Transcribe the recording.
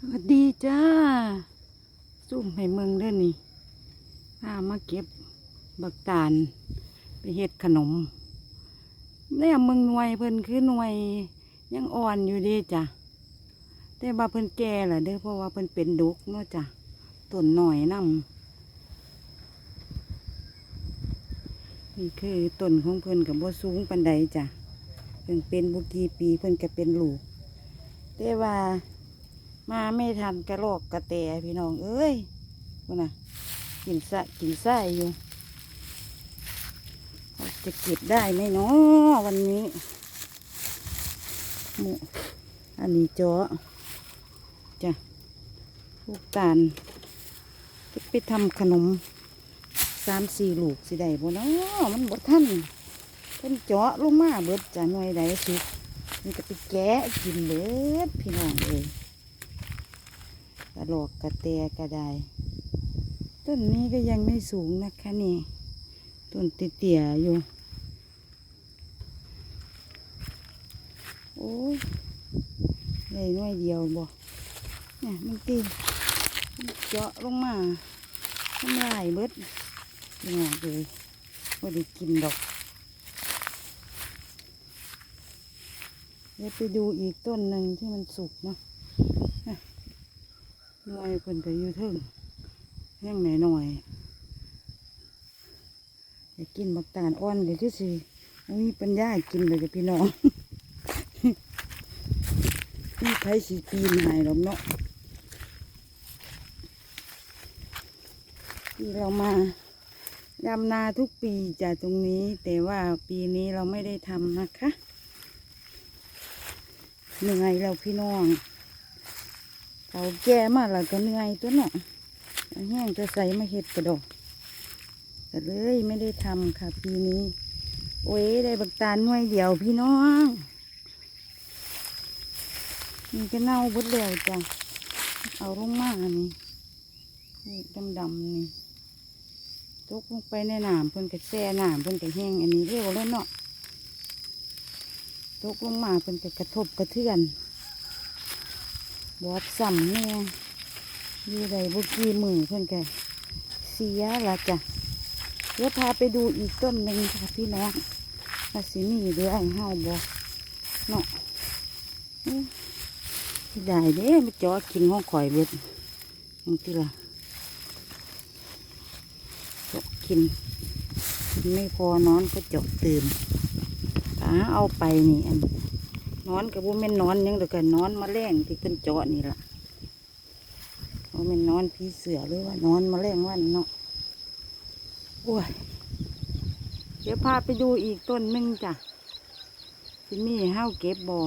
สวัสดีจ้าซุ่มให้เมืองเด้อนี่พามาเก็บบักตาลไปเฮ็ดขนมเนี่ยเมืองหน่วยเพิ่นคือหน่วยยังอ่อนอยู่ดีจ้ะแต่ว่าเพิ่นแก่แหละเด้อเพราะว่าเพิ่นเป็นดกเนาะจ้ะต้นหน่อยนํนี่คือต้นของเพิ่นกับบ่สูงปานใดจ้ะเพิ่งเป็นบุกีปีเพิ่นก็เป็นลูกแต่ว่า มาไม่ทันกระโลกกระแตพี่น้องเอ้ยว่าน่ะกินสะกินไส้อยู่จะเก็บได้ไหมเนาะวันนี้อันนี้จาะจ้ะลูกตาลจะไปทำขนมสามสี่ลูกสิได้บ่เนาะมันบ่ทันเพิ่นเจาะลงมาเบิดจะหน่วยใดสุดมันก็ไปแกะกินเบิดพี่น้องเอ้ย ระโหลกกระแตกระไดต้นนี้ก็ยังไม่สูงนะคะนี่ต้นเตี้ยอยู่ โอ้ยใหญ่น้อยเดียวบ่เนี่ยมันตีมันเจาะลงมาทำลายเบิดพี่น้องเอ้ยไม่ได้กินดอกเดี๋ยวไปดูอีกต้นหนึ่งที่มันสุกเนาะ หน่วยเพิ่นก็อยู่เทึ่งแห้งหน่อยหน่อยๆอยากกินบักตาลอ่อนก็คือสิบ่มีปัญญากินเลยกับพี่น้องนี่ใครสีปีนหายหรอกเนาะที่เรามาดำนาทุกปีจากตรงนี้ แต่ว่าปีนี้เราไม่ได้ทำนะคะเหนื่อยแล้วพี่น้อง เขาแก่มาแล้วก็เหนื่อยตัวเนาะแห้งจะใส่มาเห็ดกระดกแต่เลยไม่ได้ทำค่ะปีนี้ โอ้ยได้บักตาลหน่วยเดียวพี่น้องนี่ก็เน่าบดแล้วจ้ะเอาลงมานี่นี่ดำๆนี่ตกลงไปในน้ำเพิ่นก็แช่น้ำเพิ่นก็แห้งอันนี้เร็วแล้วเนาะตกลงมาเป็นกกระทบกระเทือน บอบสัมแน่อยี่ใดบุกี้มือเพื่อนแกเสียละจ้ะเดี๋ยวพาไปดูอีกต้นหนึ่งค่ะพี่น้องว่าสิมีเรือไอ้เฮาบอเนาะอื้อสิได้เด้มาจาะกินห้องข่อยเบิดยังที่ละจาะกินกินไม่พอนอนก็จาะตื่นหาเอาไปนี่อัน นอนกับบุแม่นนอนยังเดียวกันนอนมาแรงที่ขึ้นจอนี่ล่ะว่าแม่นนอนพีเสือหรือว่านอนมาแรงวันเนาะโอ้ยเดี๋ยวพาไปดูอีกต้นหนึงจ้ะที่นี่ห้าวเก็บบ่อ